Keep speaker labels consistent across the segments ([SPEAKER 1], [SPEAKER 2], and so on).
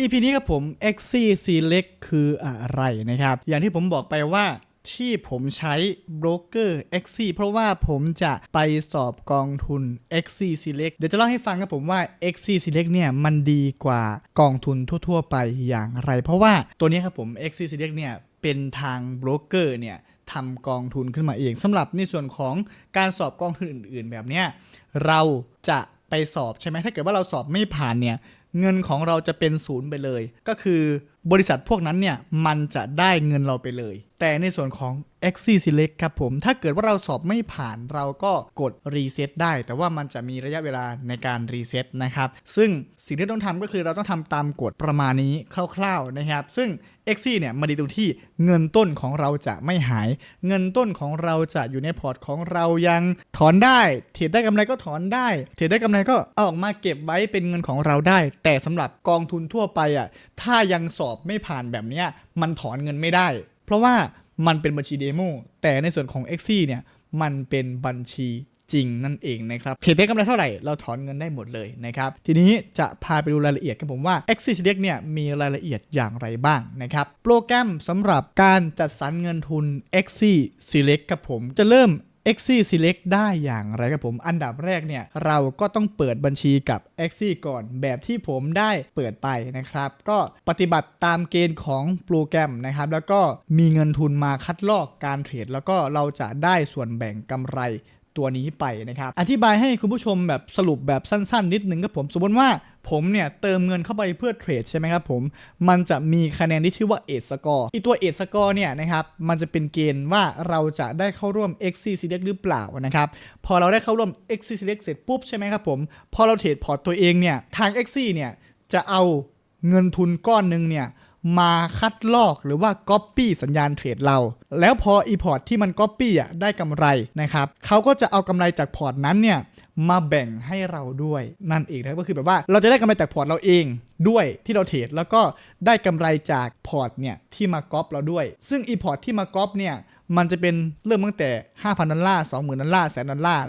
[SPEAKER 1] EP นี้ครับผม x c Select คืออะไรนะครับ อย่างที่ผมบอกไปว่าที่ผมใช้โบรกเกอร์ x c เพราะว่าผมจะไปสอบกองทุน x c Select เดี๋ยวจะเล่าให้ฟังครับผมว่า x c Select เนี่ยมันดีกว่ากองทุนทั่ว ๆ ไปอย่างไร เพราะว่าตัวนี้ครับผม x c Select เนี่ยเป็นทางโบรกเกอร์เนี่ยทำกองทุนขึ้นมาเองสำหรับในส่วนของการสอบกองทุนอื่น ๆ แบบเนี้ยเราจะไปสอบใช่ไหมถ้าเกิดว่าเราสอบไม่ผ่านเนี่ย เงินของเราจะเป็นศูนย์ไปเลย ก็คือ บริษัทพวกนั้นเนี่ยมันจะได้เงินเราไปเลย แต่ในส่วนของ x c Select ครับผมถ้าเกิดว่าเราสอบไม่ผ่านเราก็กดรีเซ็ตได้ แต่ว่ามันจะมีระยะเวลาในการรีเซ็ตนะครับ ซึ่งสิ่งที่ต้องทำก็คือเราต้องทำตามกฎประมาณนี้คร่าวๆนะครับ ซึ่ง x c เนี่ยมาดีตรงที่เงินต้นของเราจะไม่หาย เงินต้นของเราจะอยู่ในพอร์ตของเรายังถอนได้เทรดได้กำไรก็ถอนได้เทรดได้กำไรก็เอาออกมาเก็บไว้เป็นเงินของเราได้ แต่สำหรับกองทุนทั่วไปอะถ้ายังสอบไม่ผ่านแบบนี้มันถอนเงินไม่ได้ เพราะว่ามันเป็นบัญชีเดโมแต่ในส่วนของ x c เนี่ยมันเป็นบัญชีจริงนั่นเองนะครับเทรดได้กำไรเท่าไหร่ เราถอนเงินได้หมดเลยนะครับ ทีนี้จะพาไปดูรายละเอียดกันผมว่า x c Select เนี่ยมีรายละเอียดอย่างไรบ้างนะครับ โปรแกรมสำหรับการจัดสรรเงินทุน x c Select กับผมจะเริ่ม x i Select ได้อย่างไรครับผม อันดับแรกเนี่ย เราก็ต้องเปิดบัญชีกับ x i ก่อนแบบที่ผมได้เปิดไปนะครับ ก็ปฏิบัติตามเกณฑ์ของโปรแกรมนะครับ แล้วก็มีเงินทุนมาคัดลอกการเทรด แล้วก็เราจะได้ส่วนแบ่งกำไร ตัวนี้ไปนะครับ อธิบายให้คุณผู้ชมแบบสรุปแบบสั้นๆ นิดนึงครับผม สมมติว่าผมเนี่ยเติมเงินเข้าไปเพื่อเทรดใช่ไหมครับผม มันจะมีคะแนนที่ชื่อว่าเอ e สกอร์อีตัวเอ e สกอร์เนี่ยนะครับ มันจะเป็นเกณฑ์ว่าเราจะได้เข้าร่วม XC Select หรือเปล่านะครับ พอเราได้เข้าร่วม XC Select เสร็จปุ๊บใช่ไหมครับผม พอเราเทรดพอร์ตตัวเองเนี่ย ทาง XC เนี่ยจะเอาเงินทุนก้อนหนึ่งเนี่ย มาคัดลอกหรือว่า Copy สัญญาณเทรดเรา แล้วพออีพอร์ตที่มัน Copy อะได้กำไรนะครับเขาก็จะเอากำไรจากพอร์ตนั้นเนี่ยมาแบ่งให้เราด้วยนั่นเองนะก็คือแบบว่าเราจะได้กำไรจากพอร์ตเราเองด้วยที่เราเทรดแล้วก็ได้กำไรจากพอร์ตเนี่ยที่มาก๊อปเราด้วย ซึ่งอีพอร์ตที่มาก๊อปเนี่ยมันจะเป็นเริ่มตั้งแต่ 5,000 ดอลลาร์ 20,000 ดอลลาร์แสนดอลลาร์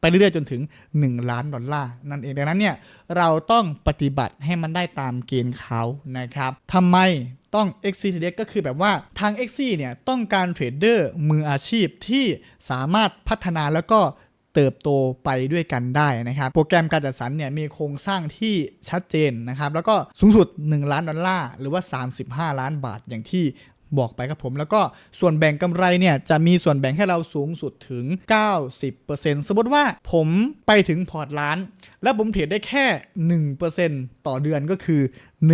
[SPEAKER 1] ไปเรื่อยๆจนถึง 1 ล้านดอลลาร์นั่นเองดังนั้นเนี่ยเราต้องปฏิบัติให้มันได้ตามเกณฑ์เขานะครับทำไมต้อง x c Select ก็คือแบบว่าทาง x c เนี่ยต้องการเทรดเดอร์มืออาชีพที่สามารถพัฒนาแล้วก็เติบโตไปด้วยกันได้นะครับ โปรแกรมการจัดสรรเนี่ยมีโครงสร้างที่ชัดเจนนะครับ แล้วก็สูงสุด 1 ล้านดอลลาร์หรือว่า 35 ล้านบาทอย่างที่ บอกไปครับผม แล้วก็ส่วนแบ่งกำไรเนี่ยจะมีส่วนแบ่งให้เราสูงสุดถึง 90%สมมติว่าผมไปถึงพอร์ตล้าน แล้วผมเทรดได้แค่ 1%ต่อเดือนก็คือ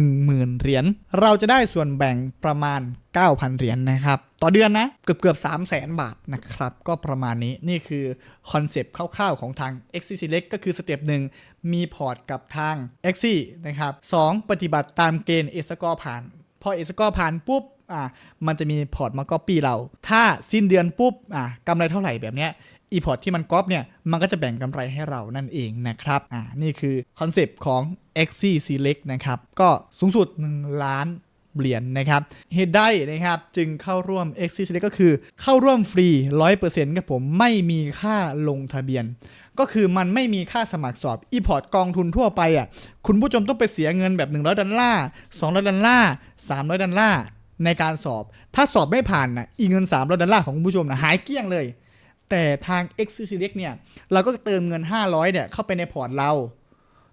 [SPEAKER 1] 10,000 เหรียญเราจะได้ส่วนแบ่งประมาณ 9,000 เหรียญนะครับ ต่อเดือนนะ เกือบเกือบ3 0 0 0 0 0 บาทนะครับ ก็ประมาณนี้นี่คือคอนเซปต์คร่าวๆของทาง x c Select ก็คือสเต็ปหนึ่งมีพอร์ตกับทาง x c นะครับ 2 ปฏิบัติตามเกณฑ์เอสกอผ่าน พอเอสกอผ่านปุ๊บ อะมันจะมีพอร์ตมาก๊อปปี้เรา ถ้าสิ้นเดือนปุ๊บอะกำไรเท่าไหร่แบบเนี้ยอีพอร์ตที่มันก๊อปเนี่ย มันก็จะแบ่งกำไรให้เรานั่นเองนะครับ อ่า นี่คือคอนเซปต์ของ x c Select นะครับ ก็สูงสุด 1 ล้านเหรียญนะครับ เหตุใดนะครับ จึงเข้าร่วม x c Select ก็คือเข้าร่วมฟรี 100%ครับผม ไม่มีค่าลงทะเบียน ก็คือมันไม่มีค่าสมัครสอบ อีพอร์ตกองทุนทั่วไปอะ คุณผู้ชมต้องไปเสียเงินแบบ 100 ดอลลาร์ 200 ดอลลาร์ 300 ดอลลาร์ ในการสอบ ถ้าสอบไม่ผ่านนะอีเงิน300ดอลลาร์ของคุณผู้ชมนะหายเกลี้ยงเลย แต่ทาง x c Select เนี่ย เราก็เติมเงิน 500เนี่ยเข้าไปในพอร์ตเรา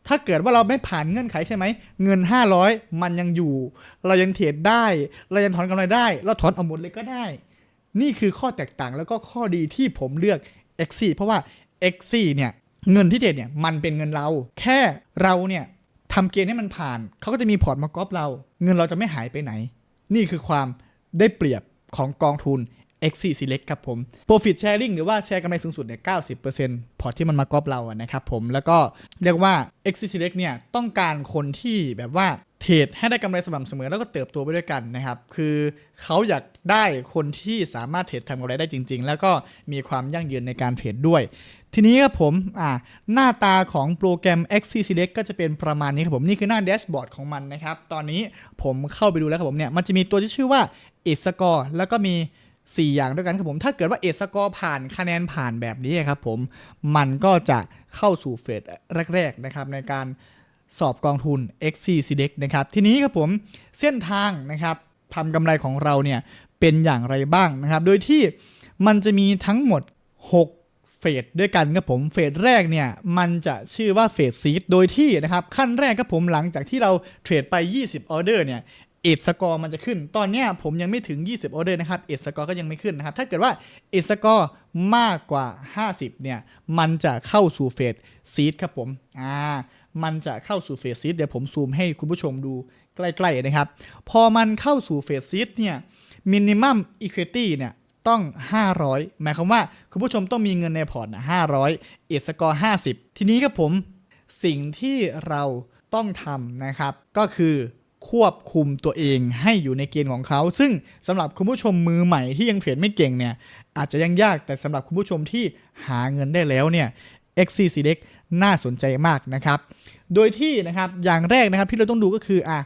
[SPEAKER 1] ถ้าเกิดว่าเราไม่ผ่านเงื่อนไขใช่ไหม เงิน 500 มันยังอยู่ เรายังเทรดได้ เรายังถอนกำไรได้ เราถอนเอาหมดเลยก็ได้ นี่คือข้อแตกต่างแล้วก็ข้อดีที่ผมเลือก x c เพราะว่า x c เนี่ยเงินที่เทรดเนี่ยมันเป็นเงินเรา แค่เราเนี่ยทำเกณฑ์ให้มันผ่าน เขาก็จะมีพอร์ตมากอปเรา เงินเราจะไม่หายไปไหน นี่คือความได้เปรียบของกองทุน x c Select ครับผม Profit Sharing หรือว่าแชร์กำไรสูงสุดเนี่ย 90%พอร์ตที่มันมากอปเราอะนะครับผม แล้วก็เรียกว่า x c Select เนี่ยต้องการคนที่แบบว่าเทรดให้ได้กำไรสม่ำเสมอแล้วก็เติบโตไปด้วยกันนะครับ คือเขาอยากได้คนที่สามารถเทรดทำกำไรได้จริง ๆ แล้วก็มีความยั่งยืนในการเทรดด้วย ทีนี้ครับผมอ่าหน้าตาของโปรแกรม x c Select ก็จะเป็นประมาณนี้ครับผม นี่คือหน้าแดชบอร์ดของมันนะครับ ตอนนี้ผมเข้าไปดูแล้วครับผมเนี่ย มันจะมีตัวที่ชื่อว่า e Score แล้วก็มี 4 อย่างด้วยกันครับผม ถ้าเกิดว่า e d Score ผ่านคะแนนผ่านแบบนี้ครับผม มันก็จะเข้าสู่เฟสแรก ๆ นะครับในการสอบกองทุน XC Select นะครับ ทีนี้ครับผมเส้นทางนะครับทำกำไรของเราเนี่ยเป็นอย่างไรบ้างนะครับ โดยที่มันจะมีทั้งหมด 6 เฟสด้วยกันครับผมเฟสแรกเนี่ยมันจะชื่อว่าเฟสซีดโดยที่นะครับขั้นแรกครับผมหลังจากที่เราเทรดไป 20ออเดอร์เนี่ยเอทสกอร์มันจะขึ้น ตอนนี้ผมยังไม่ถึง 20ออเดอร์นะครับเอทสกอร์ก็ยังไม่ขึ้นนะครับ ถ้าเกิดว่าเอทสกอร์มากกว่า 50 เนี่ย มันจะเข้าสู่เฟสซีดครับผม อ่า มันจะเข้าสู่เฟสซีดเดี๋ยวผมซูมให้คุณผู้ชมดูใกล้ ๆ นะครับ พอมันเข้าสู่เฟสซีดเนี่ยมินิมัมอีควิตี้เนี่ย ต้อง 500 หมายความว่าคุณผู้ชมต้องมีเงินในพอร์ตนะ500 เอสกอร์50 ทีนี้ครับผมสิ่งที่เราต้องทำนะครับ ก็คือควบคุมตัวเองให้อยู่ในเกณฑ์ของเขา ซึ่งสำหรับคุณผู้ชมมือใหม่ที่ยังเทรดไม่เก่งเนี่ยอาจจะยังยากแต่สำหรับคุณผู้ชมที่หาเงินได้แล้วเนี่ย XC Select น่าสนใจมากนะครับ โดยที่นะครับอย่างแรกนะครับที่เราต้องดูก็คืออะ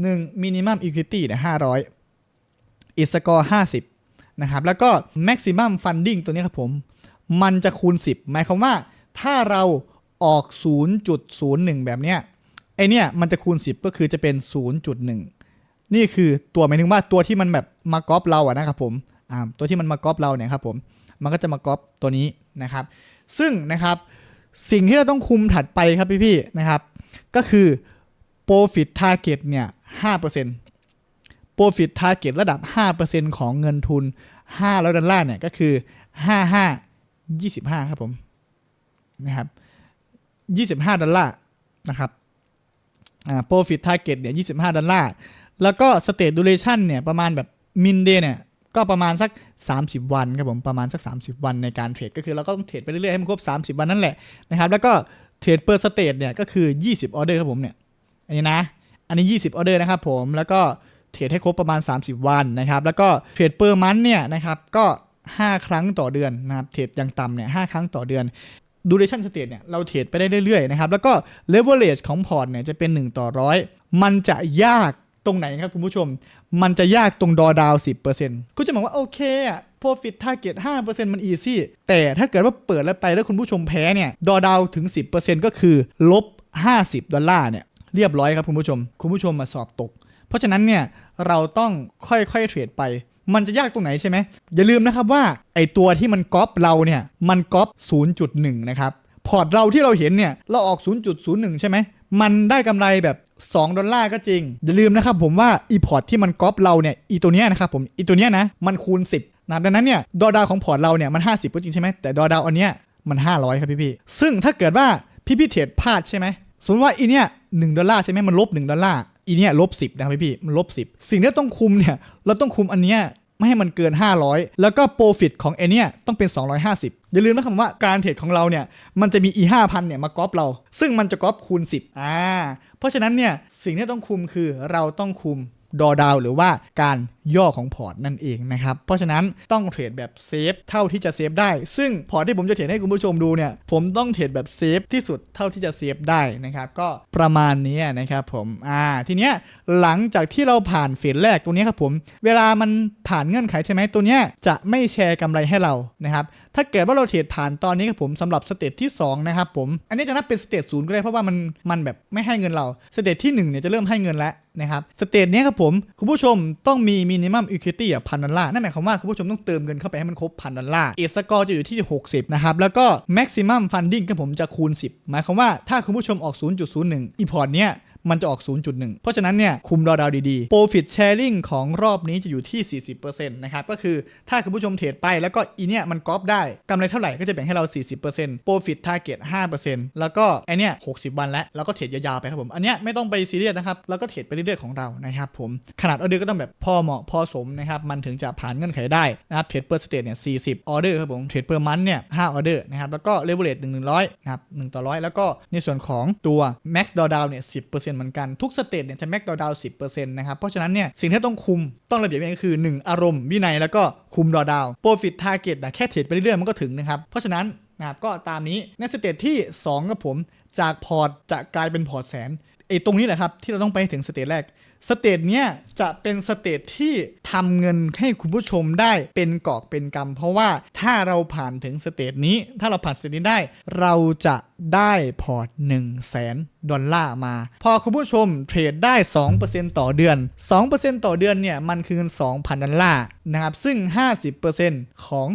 [SPEAKER 1] หนึ่ง minimum equity นี่ย500 i score 50 นะครับแล้วก็ maximum funding ตัวนี้ครับผม มันจะคูณ 10 หมายความว่าถ้าเราออก 0.01 แบบเนี้ยไอเนี้ยมันจะคูณ 10 ก็คือจะเป็น 0.1 นี่คือตัวหมายถึงว่าตัวที่มันแบบมาก๊อปเราอะนะครับผมอ่าตัวที่มันมาก๊อปเราเนี่ยครับผมมันก็จะมาก๊อปตัวนี้นะครับ ซึ่งนะครับสิ่งที่เราต้องคุมถัดไปครับพี่ๆนะครับ ก็คือ profit target เนี่ย5% profit target ระดับ 5%ของเงินทุน500ดอลลาร์เนี่ยก็คือ 55 25 ครับผมนะครับ 25 ดอลลาร์นะครับอ่า profit target เนี่ย 25 ดอลลาร์ แล้วก็ state duration เนี่ยประมาณแบบ min day เนี่ยก็ประมาณสัก 30 วันครับผม ประมาณสัก 30 วันในการเทรดก็คือเราก็ต้องเทรดไปเรื่อยๆ ให้มันครบ 30 วันนั่นแหละนะครับ แล้วก็เทรด per state เนี่ยก็คือ 20 ออเดอร์ครับผมเนี่ย อันนี้นะ อันนี้ 20 ออเดอร์นะครับผม แล้วก็ เทรดให้ครบประมาณ 30 วันนะครับแล้วก็เทรด per month เนี่ยนะครับก็ 5 ครั้งต่อเดือนนะครับเทรดอย่างต่ำเนี่ย5ครั้งต่อเดือน duration state เนี่ยเราเทรดไปได้เรื่อยๆนะครับแล้วก็ leverage ของพอร์ตเนี่ยจะเป็น 1 ต่อร้อยมันจะยากตรงไหนครับคุณผู้ชม มันจะยากตรงดอดาว10%คุณจะบอกว่าโอเคอะ profit target 5%มัน easy แต่ถ้าเกิดว่าเปิดแล้วไปแล้วคุณผู้ชมแพ้เนี่ยดอดาวถึง10%ก็คือลบ50ดอลลาร์เนี่ยเรียบร้อยครับคุณผู้ชม คุณผู้ชมมาสอบตก เพราะฉะนั้นเนี่ยเราต้องค่อยๆเทรดไป มันจะยากตรงไหนใช่ไหมอย่าลืมนะครับว่าไอตัวที่มันก๊อปเราเนี่ยมันก๊อป 0.1 นะครับพอร์ตเราที่เราเห็นเนี่ยเราออก 0.01 ใช่ไหม มันได้กำไรแบบ 2 ดอลลาร์ก็จริง อย่าลืมนะครับผมว่าอีพอร์ตที่มันก๊อปเราเนี่ยอีตัวเนี้ยนะครับผมอีตัวเนี้ยนะมันคูณ 10นะครับดังนั้นเนี่ยดอดาวของพอร์ตเราเนี่ยมัน 50ก็จริงใช่ไหมแต่ดอดาวอันเนี้ยมัน 500 ครับพี่ๆซึ่งถ้าเกิดว่าพี่ๆเทรดพลาดใช่ไหมสมมติว่าอีเนี้ย1ดอลลาร์ใช่ไหมมันลบ 1 ดอลลาร์ อีเนี้ยลบสิบนะครับพี่ๆมันลบสิ่งที่ต้องคุมเนี่ยเราต้องคุมอันเนี้ยไม่ให้มันเกิน 500 แล้วก็โปรฟิตของไอเนี้ยต้องเป็น 250 อย่าลืมนะครับว่าการเทรดของเราเนี่ย มันจะมี e 5,000เนี่ยมาก๊อปเรา ซึ่งมันจะก๊อปคูณ 10 อ่า เพราะฉะนั้นเนี่ย สิ่งที่ต้องคุมคือเราต้องคุมดอดาวหรือว่าการ ย่อของพอร์ตนั่นเองนะครับ เพราะฉะนั้นต้องเทรดแบบเซฟเท่าที่จะเซฟได้ ซึ่งพอร์ตที่ผมจะเทรดให้คุณผู้ชมดูเนี่ยผมต้องเทรดแบบเซฟที่สุดเท่าที่จะเซฟได้นะครับก็ประมาณนี้นะครับผมอ่าทีเนี้ยหลังจากที่เราผ่านเฟสแรกตัวเนี้ยครับผมเวลามันผ่านเงื่อนไขใช่ไหมตัวเนี้ยจะไม่แชร์กำไรให้เรานะครับถ้าเกิดว่าเราเทรดผ่านตอนนี้ครับผมสำหรับสเตจที่2นะครับผมอันนี้จะนับเป็นสเตจศูนย์ก็ได้เพราะว่ามันมันแบบไม่ให้เงินเราสเตจที่1เนี่ยจะเริ่มให้เงินแล้วนะครับสเตจเนี้ยครับผมคุณผู้ชมต้องมีมินิมัมอีควิตี้อะพันดอลลาร์นั่นหมายความว่าคุณผู้ชมต้องเติมเงินเข้าไปให้มันครบพันดอลลาร์เอสกอร์จะอยู่ที่ 60 นะครับ แล้วก็แม็กซิมัมฟันดิ้งก็ผมจะคูณ 10 หมายความว่าถ้าคุณผู้ชมออก 0.01อีพอร์ตเนี้ย มันจะออก 0.1 เพราะฉะนั้นเนี่ยคุมดอดาวดีๆ Profit Sharing ของรอบนี้จะอยู่ที่ 40%นะครับ ก็คือถ้าคุณผู้ชมเทรดไปแล้วก็อีเนี่ยมันก๊อปได้กำไรเท่าไหร่ก็จะแบ่งให้เรา 40% Profit Target 5%แล้วก็ไอเนี่ย 60 วันแล้วแล้วก็เทรดยาวๆไปครับผม อันเนี้ยไม่ต้องไปซีเรียสนะครับ แล้วก็เทรดไปเรื่อยๆของเรานะครับผม ขนาดออเดอร์ก็ต้องแบบพอเหมาะพอสมนะครับมันถึงจะผ่านเงื่อนไขได้นะครับเทรดเปอร์สเตทเนี่ย40ออเดอร์ครับผมเทรดเปอร์มันเนี่ย5ออเดอร์นะครับแล้วก็เลเวลเลต1 100นะครับ1ต่อ100 แล้วก็ในส่วนของตัว Max Drawdown เนี่ย10%เหมือนกันทุกสเตทเนี่ยจะแม็กดาวดาว10%นะครับ เพราะฉะนั้นเนี่ยสิ่งที่ต้องคุมต้องระเบียบวินัยคือ 1 อารมณ์วินัยแล้วก็คุมดาวดาวโปรฟิตทาร์เก็ตนะแค่เทรดไปเรื่อยๆมันก็ถึงนะครับเพราะฉะนั้นนะครับก็ตามนี้ในสเตทที่ 2 กับผมจากพอร์ตจะกลายเป็นพอร์ตแสน ไอ้ตรงนี้แหละครับ ที่เราต้องไปถึงสเตจแรกสเตจเนี้ยจะเป็นสเตจที่ทำเงินให้คุณผู้ชมได้เป็นกอบเป็นกำเพราะว่าถ้าเราผ่านถึงสเตจนี้ ถ้าเราผ่านสเตจนี้ได้ เราจะได้พอร์ต1 0 0 0 0แสนดอลลาร์มา พอคุณผู้ชมเทรดได้ 2%ต่อเดือน 2%ต่อเดือนเนี่ย มันคือเงิน2,000 ดอลลาร์นะครับ ซึ่ง 50%ของ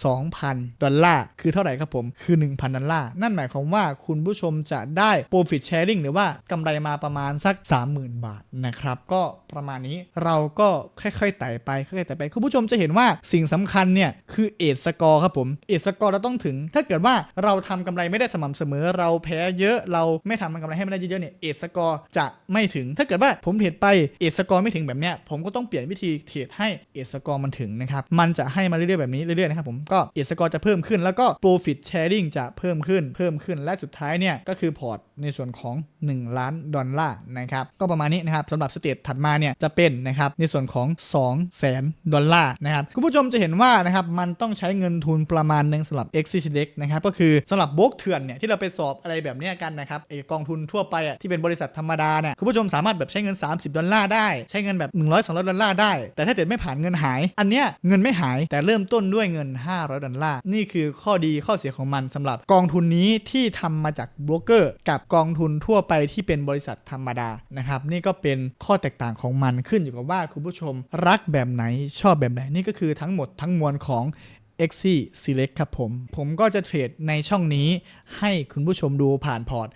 [SPEAKER 1] 2,000 ดอลลาร์คือเท่าไหร่ครับผม คือ 1,000 ดอลลาร์นั่นหมายความว่าคุณผู้ชมจะได้ profit sharing หรือว่ากำไรมาประมาณสัก 30,000 บาทนะครับ ก็ประมาณนี้เราก็ค่อยๆไต่ไปค่อยๆไต่ไปคุณผู้ชมจะเห็นว่าสิ่งสำคัญเนี่ยคือเอสกอร์ครับผมเอสกอร์เราต้องถึง ถ้าเกิดว่าเราทำกำไรไม่ได้สม่ำเสมอ เราแพ้เยอะเราไม่ทำกำไรให้มันได้เยอะๆเนี่ยเอสกอร์จะไม่ถึง ถ้าเกิดว่าผมเทรดไปเอสกอร์ไม่ถึงแบบเนี้ยผมก็ต้องเปลี่ยนวิธีเทรดให้เอสกอร์มันถึงนะครับมันจะให้มาเรื่อยๆแบบนี้เรื่อยๆนะครับผมก็เอสกอร์จะเพิ่มขึ้นแล้วก็ profit sharing จะเพิ่มขึ้นเพิ่มขึ้นและสุดท้ายเนี่ยก็คือพอร์ตในส่วนของ 1 ล้านดอลลาร์นะครับก็ประมาณนี้นะครับสำหรับสเตจถัดมาเนี่ยจะเป็นนะครับในส่วนของ2แสนดอลลาร์นะครับคุณผู้ชมจะเห็นว่านะครับมันต้องใช้เงินทุนประมาณหนึ่งสำหรับ e x i t นะครับก็คือสำหรับโบกเถื่อนเนี่ยที่เราไปสอบอะไรแบบนี้กันนะครับไอกองทุนทั่วไปอะที่เป็นบริษัทธรรมดาเนี่ยคุณผู้ชมสามารถแบบใช้เงิน 30 ดอลลาร์ได้ ใช้เงินแบบ 100 200 ดอลลาร์ได้ แต่ถ้าเกิดไม่ผ่านเงินหาย อันเนี้ยเงินไม่หายแต่เริ่มต้นด้วยเงิน 500 ดอลลาร์นี่คือข้อดีข้อเสียของมันสำหรับกองทุนนี้ที่ทำมาจากโบรกเกอร์กับกองทุนทั่วไปที่เป็นบริษัทธรรมดานะครับนี่ก็เป็นข้อแตกต่างของมันขึ้นอยู่กับว่าคุณผู้ชมรักแบบไหนชอบแบบไหนนี่ก็คือทั้งหมดทั้งมวลของ e x i Select ครับผม ผมก็จะเทรดในช่องนี้ให้คุณผู้ชมดูผ่านพอร์ต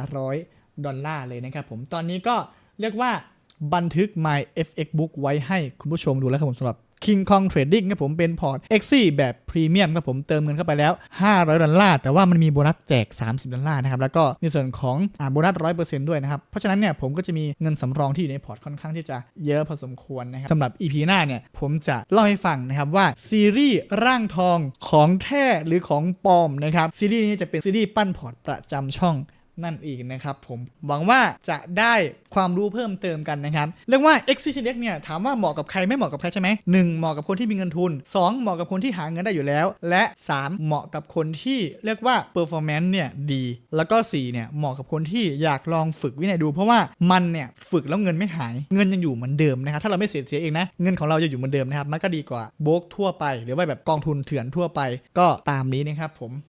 [SPEAKER 1] 500 ดอลลาร์เลยนะครับผม ตอนนี้ก็เรียกว่าบันทึก My FX Book ไว้ให้คุณผู้ชมดูแล้วครับผมสำหรับ King Kong Trading ครับผมเป็นพอร์ต x i แบบพรีเมียมครับผมเติมเงินเข้าไปแล้ว 500 ดอลลาร์ แต่ว่ามันมีโบนัสแจก 30 ดอลลาร์นะครับ แล้วก็ในส่วนของอโบนัส 100%ด้วยนะครับ เพราะฉะนั้นเนี่ยผมก็จะมีเงินสำรองที่อยู่ในพอร์ตค่อนข้างที่จะเยอะพอสมควรนะครับสำหรับ EP หน้าเนี่ยผมจะเล่าให้ฟังนะครับว่าซีรีส์ร่างทองของแท้หรือของปลอมนะครับซีรีส์นี้จะเป็นซีรีส์ปั้นพอร์ตประจำช่อง นั่นเองนะครับผมหวังว่าจะได้ความรู้เพิ่มเติมกันนะครับเรียกว่า e x i t Select เนี่ยถามว่าเหมาะกับใครไม่เหมาะกับใครใช่ไหมหนึ่งเหมาะกับคนที่มีเงินทุน 2 เหมาะกับคนที่หาเงินได้อยู่แล้ว และ 3 เหมาะกับคนที่เรียกว่า performance เนี่ยดี แล้วก็4เนี่ยเหมาะกับคนที่อยากลองฝึกวินัยดู เพราะว่ามันเนี่ยฝึกแล้วเงินไม่หายเงินยังอยู่เหมือนเดิมนะครับถ้าเราไม่เสียเสียเองนะเงินของเราจะอยู่เหมือนเดิมนะครับมันก็ดีกว่าโบกทั่วไป หรือว่าแบบกองทุนเถื่อนทั่วไป ก็ตามนี้นะครับผม